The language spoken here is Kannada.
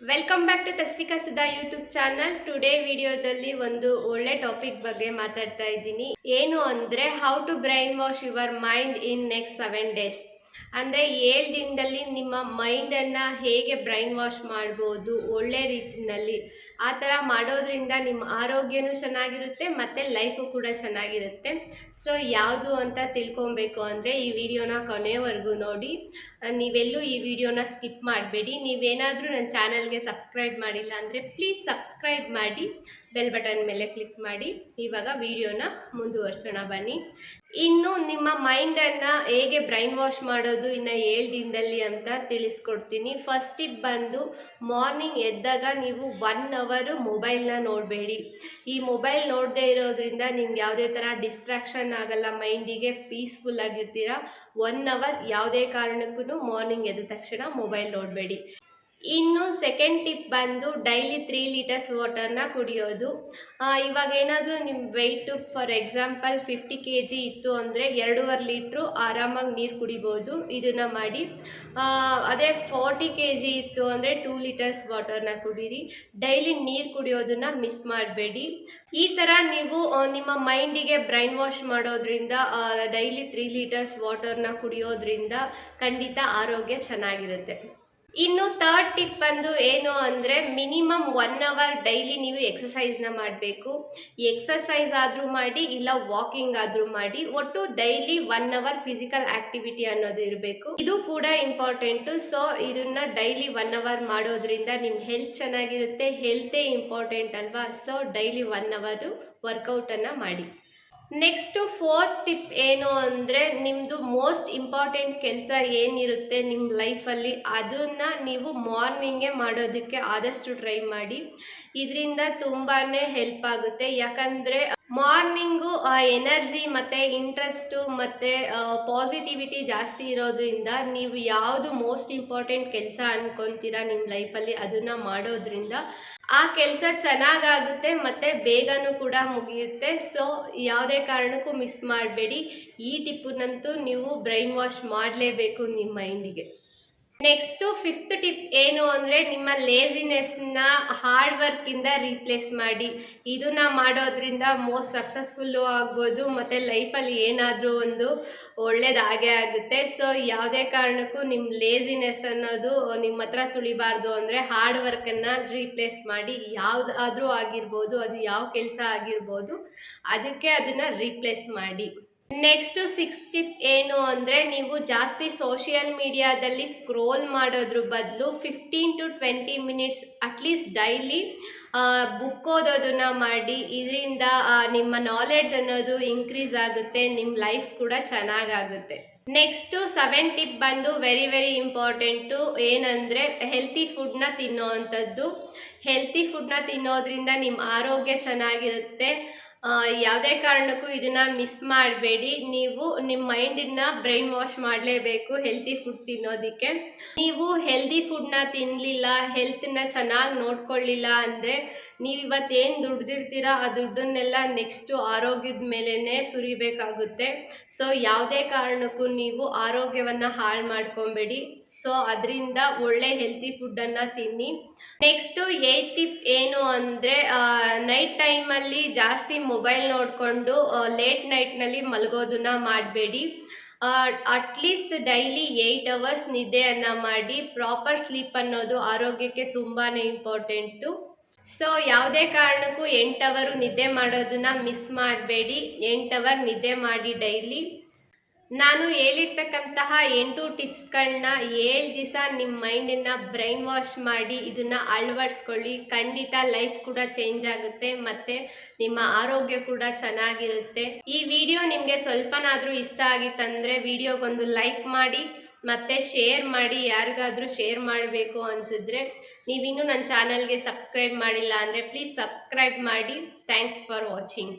Welcome back to Tasvika Sudha YouTube channel today ವಿಡಿಯೋದಲ್ಲಿ ಒಂದು ಒಳ್ಳೆ ಟಾಪಿಕ್ ಬಗ್ಗೆ ಮಾತಾಡ್ತಾ ಇದ್ದೀನಿ. ಏನು ಅಂದರೆ how to brainwash your mind in next seven days ಅಂದರೆ ಏಳು ದಿನದಲ್ಲಿ ನಿಮ್ಮ ಮೈಂಡನ್ನು ಹೇಗೆ ಬ್ರೈನ್ ವಾಶ್ ಮಾಡ್ಬೋದು, ಒಳ್ಳೆ ರೀತಿಯಲ್ಲಿ ಆ ಥರ ಮಾಡೋದ್ರಿಂದ ನಿಮ್ಮ ಆರೋಗ್ಯನೂ ಚೆನ್ನಾಗಿರುತ್ತೆ, ಮತ್ತು ಲೈಫು ಕೂಡ ಚೆನ್ನಾಗಿರುತ್ತೆ. ಸೊ ಯಾವುದು ಅಂತ ತಿಳ್ಕೊಬೇಕು ಅಂದರೆ ಈ ವಿಡಿಯೋನ ಕೊನೆಯವರೆಗೂ ನೋಡಿ. ನೀವೆಲ್ಲೂ ಈ ವಿಡಿಯೋನ ಸ್ಕಿಪ್ ಮಾಡಬೇಡಿ. ನೀವೇನಾದರೂ ನನ್ನ ಚಾನಲ್ಗೆ ಸಬ್ಸ್ಕ್ರೈಬ್ ಮಾಡಿಲ್ಲ ಅಂದರೆ ಪ್ಲೀಸ್ ಸಬ್ಸ್ಕ್ರೈಬ್ ಮಾಡಿ. ಬೆಲ್ ಬಟನ್ ಮೇಲೆ ಕ್ಲಿಕ್ ಮಾಡಿ. ಇವಾಗ ವಿಡಿಯೋನ ಮುಂದುವರ್ಸೋಣ, ಬನ್ನಿ. ಇನ್ನು ನಿಮ್ಮ ಮೈಂಡನ್ನು ಹೇಗೆ ಬ್ರೈನ್ ವಾಶ್ ಮಾಡೋದು, ಇನ್ನು ಏಳು ದಿನದಲ್ಲಿ ಅಂತ ತಿಳಿಸ್ಕೊಡ್ತೀನಿ. ಫಸ್ಟ್ ಟಿಪ್ ಬಂದು ಮಾರ್ನಿಂಗ್ ಎದ್ದಾಗ ನೀವು ಒನ್ ಅವರು ಮೊಬೈಲ್ನ ನೋಡಬೇಡಿ. ಈ ಮೊಬೈಲ್ ನೋಡದೇ ಇರೋದ್ರಿಂದ ನಿಮ್ಗೆ ಯಾವುದೇ ಥರ ಡಿಸ್ಟ್ರಾಕ್ಷನ್ ಆಗಲ್ಲ ಮೈಂಡಿಗೆ ಪೀಸ್ಫುಲ್ ಆಗಿರ್ತೀರ. ಒನ್ ಅವರ್ ಯಾವುದೇ ಕಾರಣಕ್ಕೂ ಮಾರ್ನಿಂಗ್ ಎದ್ದ ತಕ್ಷಣ ಮೊಬೈಲ್ ನೋಡಬೇಡಿ. ಇನ್ನು ಸೆಕೆಂಡ್ ಟಿಪ್ ಬಂದು ಡೈಲಿ ತ್ರೀ ಲೀಟರ್ಸ್ ವಾಟರ್ನ ಕುಡಿಯೋದು. ಇವಾಗ ಏನಾದರೂ ನಿಮ್ಮ weight for example fifty K G ಇತ್ತು ಅಂದರೆ ಎರಡೂವರೆ ಲೀಟ್ರು ಆರಾಮಾಗಿ ನೀರು ಕುಡಿಬೋದು, ಇದನ್ನು ಮಾಡಿ. ಅದೇ ಫಾರ್ಟಿ ಕೆ ಜಿ ಇತ್ತು ಅಂದರೆ ಟೂ ಲೀಟರ್ಸ್ ವಾಟರ್ನ ಕುಡೀರಿ. ಡೈಲಿ ನೀರು ಕುಡಿಯೋದನ್ನ ಮಿಸ್ ಮಾಡಬೇಡಿ. ಈ ಥರ ನೀವು ನಿಮ್ಮ ಮೈಂಡಿಗೆ ಬ್ರೈನ್ ವಾಶ್ ಮಾಡೋದ್ರಿಂದ ಡೈಲಿ ತ್ರೀ ಲೀಟರ್ಸ್ ವಾಟರ್ನ ಕುಡಿಯೋದ್ರಿಂದ ಖಂಡಿತ ಆರೋಗ್ಯ ಚೆನ್ನಾಗಿರುತ್ತೆ. ಇನ್ನು ಥರ್ಡ್ ಟಿಪ್ ಬಂದು ಏನು ಅಂದರೆ ಮಿನಿಮಮ್ ಒನ್ ಅವರ್ ಡೈಲಿ ನೀವು ಎಕ್ಸಸೈಸ್ನ ಮಾಡಬೇಕು. ಎಕ್ಸಸೈಸ್ ಆದರೂ ಮಾಡಿ, ಇಲ್ಲ ವಾಕಿಂಗ್ ಆದರೂ ಮಾಡಿ, ಒಟ್ಟು daily one hour physical activity ಅನ್ನೋದು ಇರಬೇಕು. ಇದು ಕೂಡ ಇಂಪಾರ್ಟೆಂಟು ಸೊ ಇದನ್ನ ಡೈಲಿ ಒನ್ ಅವರ್ ಮಾಡೋದ್ರಿಂದ ನಿಮ್ಮ ಹೆಲ್ತ್ ಚೆನ್ನಾಗಿರುತ್ತೆ ಹೆಲ್ತೇ ಇಂಪಾರ್ಟೆಂಟ್ ಅಲ್ವಾ? ಸೊ ಡೈಲಿ ಒನ್ ಅವರು ವರ್ಕೌಟನ್ನು ಮಾಡಿ. ನೆಕ್ಸ್ಟು ಫೋರ್ತ್ ಟಿಪ್ ಏನು ಅಂದರೆ ನಿಮ್ಮದು ಮೋಸ್ಟ್ ಇಂಪಾರ್ಟೆಂಟ್ ಕೆಲಸ ಏನಿರುತ್ತೆ ನಿಮ್ಮ ಲೈಫಲ್ಲಿ ಅದನ್ನು ನೀವು ಮಾರ್ನಿಂಗೇ ಮಾಡೋದಕ್ಕೆ ಆದಷ್ಟು ಟ್ರೈ ಮಾಡಿ. ಇದರಿಂದ ತುಂಬಾ ಹೆಲ್ಪ್ ಆಗುತ್ತೆ. ಯಾಕಂದರೆ ಮಾರ್ನಿಂಗು ಎನರ್ಜಿ ಮತ್ತು ಇಂಟ್ರೆಸ್ಟು ಮತ್ತು ಪಾಸಿಟಿವಿಟಿ ಜಾಸ್ತಿ ಇರೋದ್ರಿಂದ ನೀವು ಯಾವುದು ಮೋಸ್ಟ್ ಇಂಪಾರ್ಟೆಂಟ್ ಕೆಲಸ ಅನ್ಕೊತೀರಾ ನಿಮ್ಮ ಲೈಫಲ್ಲಿ ಅದನ್ನು ಮಾಡೋದ್ರಿಂದ ಆ ಕೆಲಸ ಚೆನ್ನಾಗಾಗುತ್ತೆ ಮತ್ತು ಬೇಗನೂ ಕೂಡ ಮುಗಿಯುತ್ತೆ. ಸೊ, ಯಾವುದೇ ಕಾರಣಕ್ಕೂ ಮಿಸ್ ಮಾಡಬೇಡಿ. ಈ ಟಿಪ್ಪನ್ನಂತೂ ನೀವು ಬ್ರೈನ್ ವಾಶ್ ಮಾಡಲೇಬೇಕು ನಿಮ್ಮ ಮೈಂಡಿಗೆ. ನೆಕ್ಸ್ಟು ಫಿಫ್ತ್ ಟಿಪ್ ಏನು ಅಂದರೆ ನಿಮ್ಮ ಲೇಸಿನೆಸ್ನ ಹಾರ್ಡ್ ವರ್ಕಿಂದ ರೀಪ್ಲೇಸ್ ಮಾಡಿ. ಇದನ್ನ ಮಾಡೋದ್ರಿಂದ ಮೋಸ್ಟ್ ಸಕ್ಸಸ್ಫುಲ್ಲು ಆಗ್ಬೋದು, ಮತ್ತು ಲೈಫಲ್ಲಿ ಏನಾದರೂ ಒಂದು ಒಳ್ಳೇದಾಗೇ ಆಗುತ್ತೆ. ಸೊ ಯಾವುದೇ ಕಾರಣಕ್ಕೂ ನಿಮ್ಮ ಲೇಸಿನೆಸ್ ಅನ್ನೋದು ನಿಮ್ಮ ಹತ್ರ ಸುಳಿಬಾರ್ದು ಅಂದರೆ ಹಾರ್ಡ್ ವರ್ಕನ್ನು ರೀಪ್ಲೇಸ್ ಮಾಡಿ. ಯಾವುದಾದ್ರೂ ಆಗಿರ್ಬೋದು, ಅದು ಯಾವ ಕೆಲಸ ಆಗಿರ್ಬೋದು, ಅದಕ್ಕೆ ಅದನ್ನು ರೀಪ್ಲೇಸ್ ಮಾಡಿ. ನೆಕ್ಸ್ಟ್ ಸಿಕ್ಸ್ ಟಿಪ್ ಏನು ಅಂದರೆ ನೀವು ಜಾಸ್ತಿ ಸೋಷಿಯಲ್ ಮೀಡಿಯಾದಲ್ಲಿ ಸ್ಕ್ರೋಲ್ ಮಾಡೋದ್ರ ಬದಲು fifteen to twenty minutes at least daily book ಓದೋದನ್ನ ಮಾಡಿ. ಇದರಿಂದ ನಿಮ್ಮ ನಾಲೆಡ್ಜ್ ಅನ್ನೋದು ಇನ್ಕ್ರೀಸ್ ಆಗುತ್ತೆ ನಿಮ್ಮ ಲೈಫ್ ಕೂಡ ಚೆನ್ನಾಗಾಗುತ್ತೆ. ನೆಕ್ಸ್ಟು ಸೆವೆನ್ ಟಿಪ್ ಬಂದು ವೆರಿ ವೆರಿ ಇಂಪಾರ್ಟೆಂಟು ಏನಂದರೆ ಹೆಲ್ತಿ ಫುಡ್ನ ತಿನ್ನೋ ಅಂಥದ್ದು ಹೆಲ್ತಿ ಫುಡ್ನ ತಿನ್ನೋದ್ರಿಂದ ನಿಮ್ಮ ಆರೋಗ್ಯ ಚೆನ್ನಾಗಿರುತ್ತೆ. ಯಾವುದೇ ಕಾರಣಕ್ಕೂ ಇದನ್ನ ಮಿಸ್ ಮಾಡಬೇಡಿ. ನೀವು ನಿಮ್ಮ ಮೈಂಡನ್ನ ಬ್ರೈನ್ ವಾಶ್ ಮಾಡಲೇಬೇಕು ಹೆಲ್ತಿ ಫುಡ್ ತಿನ್ನೋದಕ್ಕೆ. ನೀವು ಹೆಲ್ದಿ ಫುಡ್ನ ತಿನ್ನಲಿಲ್ಲ ಹೆಲ್ತನ್ನ ಚೆನ್ನಾಗಿ ನೋಡ್ಕೊಳ್ಳಿಲ್ಲ ಅಂದರೆ ನೀವು ಇವತ್ತೇನು ದುಡ್ದಿರ್ತೀರ, ಆ ದುಡ್ಡನ್ನೆಲ್ಲ ನೆಕ್ಸ್ಟು ಆರೋಗ್ಯದ ಮೇಲೇ ಸುರಿಬೇಕಾಗುತ್ತೆ. ಸೊ ಯಾವುದೇ ಕಾರಣಕ್ಕೂ ನೀವು ಆರೋಗ್ಯವನ್ನು ಹಾಳು ಮಾಡ್ಕೊಬೇಡಿ. ಸೊ ಅದರಿಂದ ಒಳ್ಳೆ ಹೆಲ್ತಿ ಫುಡ್ಡನ್ನು ತಿನ್ನಿ. ನೆಕ್ಸ್ಟು ಏಯ್ತ್ ಟಿಪ್ ಏನು ಅಂದರೆ ನೈಟ್ ಟೈಮಲ್ಲಿ ಜಾಸ್ತಿ ಮೊಬೈಲ್ ನೋಡಿಕೊಂಡು ಲೇಟ್ ನೈಟ್ನಲ್ಲಿ ಮಲಗೋದನ್ನ ಮಾಡಬೇಡಿ. At least daily eight hours ನಿದ್ದೆಯನ್ನು ಮಾಡಿ ಪ್ರಾಪರ್ ಸ್ಲೀಪ್ ಅನ್ನೋದು ಆರೋಗ್ಯಕ್ಕೆ ತುಂಬಾ ಇಂಪಾರ್ಟೆಂಟು ಸೊ ಯಾವುದೇ ಕಾರಣಕ್ಕೂ ಎಂಟು ಅವರು ನಿದ್ದೆ ಮಾಡೋದನ್ನ ಮಿಸ್ ಮಾಡಬೇಡಿ. ಎಂಟು ಅವರ್ ನಿದ್ದೆ ಮಾಡಿ ಡೈಲಿ ನಾನು ಹೇಳಿರ್ತಕ್ಕಂತಹ ಎಂಟು ಟಿಪ್ಸ್ಗಳನ್ನ ಏಳು ದಿವಸ ನಿಮ್ಮ ಮೈಂಡನ್ನು ಬ್ರೈನ್ ವಾಶ್ ಮಾಡಿ ಇದನ್ನು ಅಳವಡಿಸ್ಕೊಳ್ಳಿ. ಖಂಡಿತ ಲೈಫ್ ಕೂಡ ಚೇಂಜ್ ಆಗುತ್ತೆ ಮತ್ತು ನಿಮ್ಮ ಆರೋಗ್ಯ ಕೂಡ ಚೆನ್ನಾಗಿರುತ್ತೆ. ಈ ವಿಡಿಯೋ ನಿಮಗೆ ಸ್ವಲ್ಪನಾದರೂ ಇಷ್ಟ ಆಗಿತ್ತಂದರೆ ವಿಡಿಯೋಗೊಂದು ಲೈಕ್ ಮಾಡಿ ಮತ್ತು ಶೇರ್ ಮಾಡಿ. ಯಾರಿಗಾದರೂ ಶೇರ್ ಮಾಡಬೇಕು ಅನಿಸಿದ್ರೆ ನೀವಿನ್ನೂ ನನ್ನ ಚಾನಲ್ಗೆ ಸಬ್ಸ್ಕ್ರೈಬ್ ಮಾಡಿಲ್ಲ ಅಂದರೆ ಪ್ಲೀಸ್ ಸಬ್ಸ್ಕ್ರೈಬ್ ಮಾಡಿ. Thanks for watching.